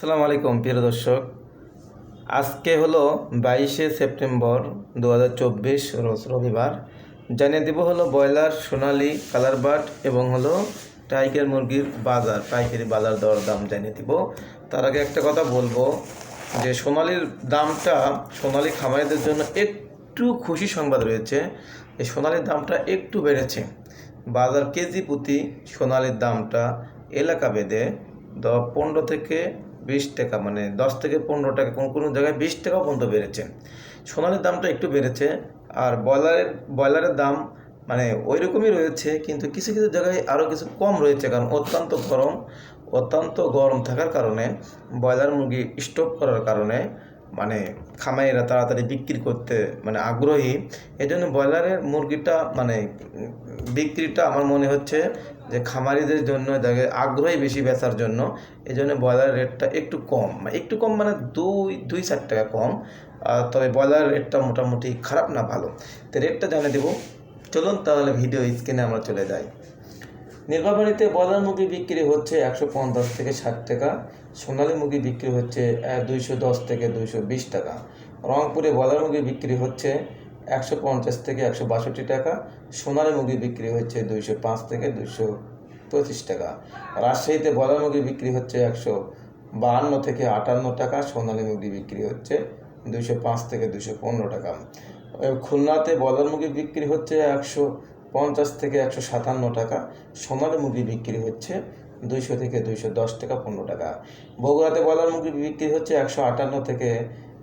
সালাম আলাইকুম, প্রিয় দর্শক। আজকে হলো বাইশে সেপ্টেম্বর দু রোজ রবিবার। জানিয়ে দেব হলো ব্রয়লার, সোনালি, কালার বাট এবং হলো টাইগার মুরগির বাজার, পাইকারি বাজার দর দাম জানিয়ে দিব। তার আগে একটা কথা বলব, যে সোনালির দামটা, সোনালি খামারিদের জন্য একটু খুশি সংবাদ রয়েছে এই সোনালির দামটা একটু বেড়েছে। বাজার কেজি প্রতি সোনালির দামটা এলাকা ভেদে দ পনেরো থেকে বিশ টাকা মানে দশ থেকে পনেরো টাকা, কোনো কোনো জায়গায় বিশ টাকা পর্যন্ত বেড়েছে। সোনালির দামটা একটু বেড়েছে, আর ব্রয়লারের ব্রয়লারের দাম মানে ওই রকমই রয়েছে, কিন্তু কিছু কিছু জায়গায় আরও কিছু কম রয়েছে, কারণ অত্যন্ত গরম অত্যন্ত গরম থাকার কারণে, ব্রয়লার মুরগি স্টোভ করার কারণে মানে খামাইরা তাড়াতাড়ি বিক্রি করতে মানে আগ্রহী। এই জন্য ব্রয়লারের মুরগিটা মানে বিক্রিটা আমার মনে হচ্ছে যে খামারিদের জন্য দেখে আগ্রহী বেশি বেচার জন্য। এই জন্য ব্রয়লার রেটটা একটু কম। মানে একটু কম মানে দুই দুই চার টাকা কম। তবে ব্রয়লার রেটটা মোটামুটি খারাপ না ভালো। তো রেটটা জানিয়ে দেবো। চলুন তাহলে ভিডিও স্ক্রিনে আমরা চলে যাই। নির্বাচনীতে ব্রয়লার মুরগি বিক্রি হচ্ছে একশো পঞ্চাশ থেকে ষাট টাকা। সোনালী মুরগি বিক্রি হচ্ছে দুইশো দশ থেকে দুইশো বিশ টাকা। রংপুরে বলার মুরগি বিক্রি হচ্ছে একশো পঞ্চাশ থেকে একশো বাষট্টি টাকা। সোনালী মুরগি বিক্রি হচ্ছে দুইশো পাঁচ থেকে দুইশো পঁচিশ টাকা। রাজশাহীতে বলার মুরগি বিক্রি হচ্ছে একশো বাহান্ন থেকে আটান্ন টাকা। সোনালী মুরগি বিক্রি হচ্ছে দুইশো পাঁচ থেকে দুইশো পনেরো টাকা। খুলনাতে বলার মুরগি বিক্রি হচ্ছে একশো পঞ্চাশ থেকে একশো সাতান্ন টাকা। সোনালী মুরগি বিক্রি হচ্ছে দুইশো থেকে দুইশো দশ টাকা পনেরো টাকা। বগুড়াতে ব্রয়লার মুরগি বিক্রি হচ্ছে একশো আটান্ন থেকে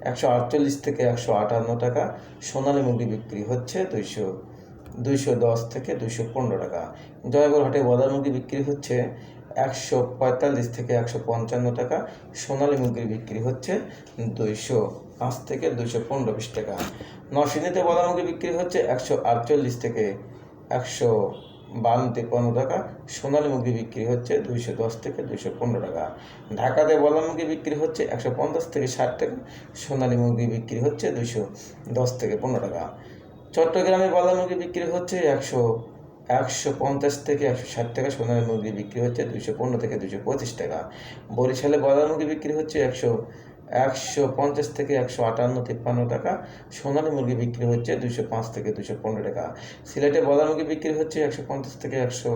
একশো আটচল্লিশ থেকে একশো আটান্ন টাকা। সোনালী মুরগি বিক্রি হচ্ছে দুইশো দুইশো দশ থেকে দুইশো পনেরো টাকা। জয়গড়হাটে ব্রয়লার মুরগি বিক্রি হচ্ছে একশো পঁয়তাল্লিশ থেকে একশো পঞ্চান্ন টাকা। সোনালী মুরগি বিক্রি হচ্ছে দুইশো পাঁচ থেকে দুইশো পনেরো বিশ টাকা। নরসিংদীতে ব্রয়লার মুরগি বিক্রি হচ্ছে একশো আটচল্লিশ থেকে একশো বান্ন তিপ্পান্ন টাকা, সোনালী মুরগি বিক্রি হচ্ছে দুইশো দশ থেকে দুইশো পনেরো টাকা। ঢাকাতে ব্রয়লার মুরগি বিক্রি হচ্ছে একশো পঞ্চাশ থেকে ষাট টাকা, সোনালী মুরগি বিক্রি হচ্ছে দুইশো দশ থেকে পনেরো টাকা। চট্টগ্রামে ব্রয়লার মুরগি বিক্রি হচ্ছে একশো একশো পঞ্চাশ থেকে একশো ষাট টাকা, সোনালী মুরগি বিক্রি হচ্ছে দুইশো পনেরো থেকে দুইশো পঁচিশ টাকা। বরিশালে ব্রয়লার মুরগি বিক্রি হচ্ছে একশো একশো পঞ্চাশ থেকে একশো আটান্ন তিপ্পান্ন টাকা। সোনালী মুরগি বিক্রি হচ্ছে দুইশো পাঁচ থেকে দুইশো পনেরো টাকা। সিলেটে ব্রয়লার মুরগি বিক্রি হচ্ছে একশো পঞ্চাশ থেকে একশো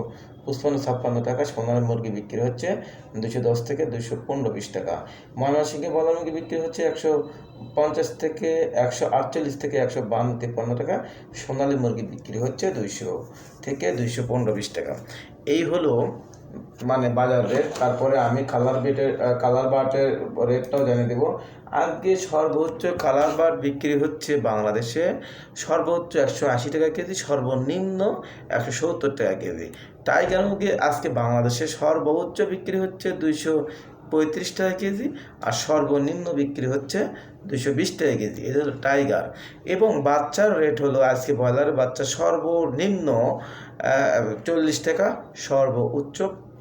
পঁচপান্ন, ছাপ্পান্ন টাকা। সোনালী মুরগি বিক্রি হচ্ছে দুশো দশ থেকে দুশো পনেরো বিশ টাকা। ময়মনসিংহে ব্রয়লার মুরগি বিক্রি হচ্ছে একশো পঞ্চাশ থেকে একশো আটচল্লিশ থেকে একশো বান্ন, তিপ্পান্ন টাকা। সোনালী মুরগি বিক্রি হচ্ছে দুইশো থেকে দুইশো পনেরো বিশ টাকা। এই হলো মানে বাজার রেট তারপরে আমি কালার বেটের কালার বাটের রেটটাও জানিয়ে দেবো। আজকে সর্বোচ্চ কালার বাট বিক্রি হচ্ছে বাংলাদেশে সর্বোচ্চ একশো আশি টাকা কেজি, সর্বনিম্ন একশো সত্তর টাকা কেজি। টাইগার মুরগি আজকে বাংলাদেশে সর্বোচ্চ বিক্রি হচ্ছে দুইশো পঁয়ত্রিশ টাকা কেজি আর সর্বনিম্ন বিক্রি হচ্ছে দুশো বিশ টাকা কেজি। এটা হলো টাইগার। এবং বাচ্চার রেট হলো আজকে ব্রয়লারের বাচ্চা সর্বনিম্ন চল্লিশ টাকা, সর্বোচ্চ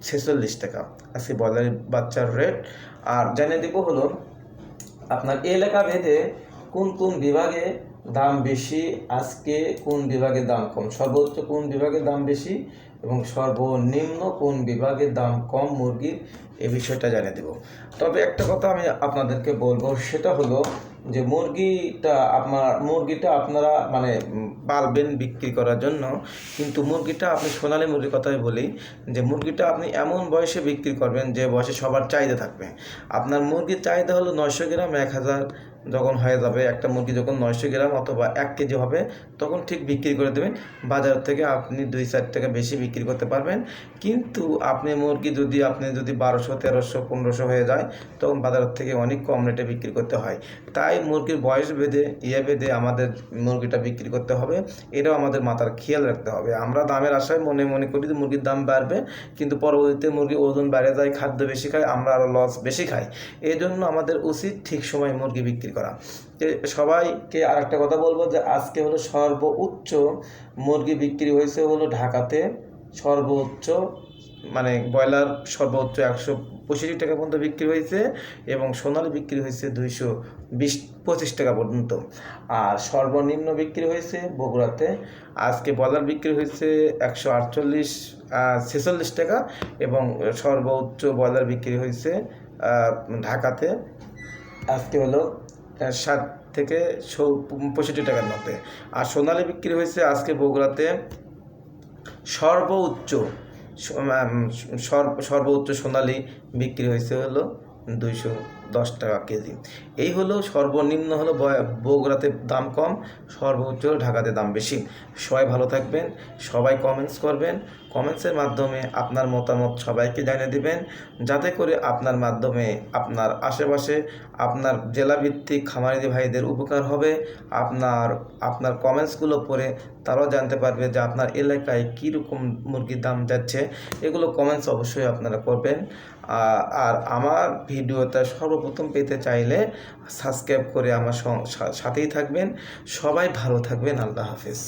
ছেচল্লিশ টাকা। আজকে ব্রয়লারের বাচ্চার রেট। আর জানিয়ে দিব হলো, আপনার এলাকা ভেদে কোন কোন বিভাগে দাম বেশি, আজকে কোন বিভাগে দাম কম? সর্বোচ্চ কোন বিভাগে দাম বেশি এবং সর্বনিম্ন কোন বিভাগে দাম কম? মুরগির এ বিষয়টা জানিয়ে দেব। তবে একটা কথা আমি আপনাদেরকে বলব, সেটা হলো যে মুরগিটা আপনার, মুরগিটা আপনারা মানে পালবেন বিক্রি করার জন্য, কিন্তু মুরগিটা আপনি সোনালি মুরগির কথাই বলি, যে মুরগিটা আপনি এমন বয়সে বিক্রি করবেন যে বয়সে সবার চাহিদা থাকবে। আপনার মুরগির চাহিদা হলো নয়শো গ্রাম, এক হাজার যখন হয়ে যাবে একটা মুরগি যখন নয়শো গ্রাম অথবা এক কেজি হবে, তখন ঠিক বিক্রি করে দেবেন। বাজার থেকে আপনি দুই চার টাকা বেশি বিক্রি করতে পারবেন। কিন্তু আপনি মুরগি যদি, আপনি যদি বারোশো, তেরোশো, পনেরোশো হয়ে যায়, তখন বাজার থেকে অনেক কম রেটে বিক্রি করতে হয়। তাই মুরগির বয়স বেঁধে ইয়ে বেঁধে আমাদের মুরগিটা বিক্রি করতে হবে। এটাও আমাদের মাথার খেয়াল রাখতে হবে। আমরা দামের আশায় মনে মনে করি যে মুরগির দাম বাড়বে, কিন্তু পরবর্তীতে মুরগির ওজন বেড়ে যায়, খাদ্য বেশি খায়, আমরা আরও লস বেশি খাই। এই জন্য আমাদের উচিত ঠিক সময় মুরগি বিক্রি করা। সবাইকে আর একটা কথা বলব যে আজকে হলো সর্বোচ্চ মুরগি বিক্রি হয়েছে হলো ঢাকাতে সর্বোচ্চ মানে ব্রয়লার সর্বোচ্চ একশো পঁচিশ টাকা পর্যন্ত বিক্রি হয়েছে এবং সোনালি বিক্রি হয়েছে দুইশো বিশ পঁচিশ টাকা পর্যন্ত। আর সর্বনিম্ন বিক্রি হয়েছে বগুড়াতে, আজকে ব্রয়লার বিক্রি হয়েছে একশো আটচল্লিশ ছেচল্লিশ টাকা এবং সর্বোচ্চ ব্রয়লার বিক্রি হয়েছে ঢাকাতে। আজকে হলো ষাট থেকে পঁয়ষট্টি টাকার মধ্যে। আর সোনালি বিক্রি হয়েছে আজকে বগুড়াতে সর্বোচ্চ সর্বোচ্চ সোনালি বিক্রি হয়েছে হলো দুইশো দশ টাকা কেজি। এই হলো সর্বনিম্ন হলো বগুড়াতে দাম কম, সর্বোচ্চ ঢাকাতে দাম বেশি। সবাই ভালো থাকবেন, সবাই কমেন্টস করবেন। কমেন্টসের মাধ্যমে আপনার মতামত সবাইকে জানিয়ে দিবেন, যাতে করে আপনার মাধ্যমে আপনার আশেপাশে আপনার জেলাভিত্তিক খামারি ভাইদের উপকার হবে। আপনার আপনার কমেন্টসগুলো পড়ে তারাও জানতে পারবে যে আপনার এলাকায় কীরকম মুরগির দাম যাচ্ছে। এগুলো কমেন্টস অবশ্যই আপনারা করবেন। আর আমার ভিডিওটা সর্বপ্রথম পেতে চাইলে সাবস্ক্রাইব করে আমার সাথেই থাকবেন। সবাই ভালো থাকবেন। আল্লাহ হাফিজ।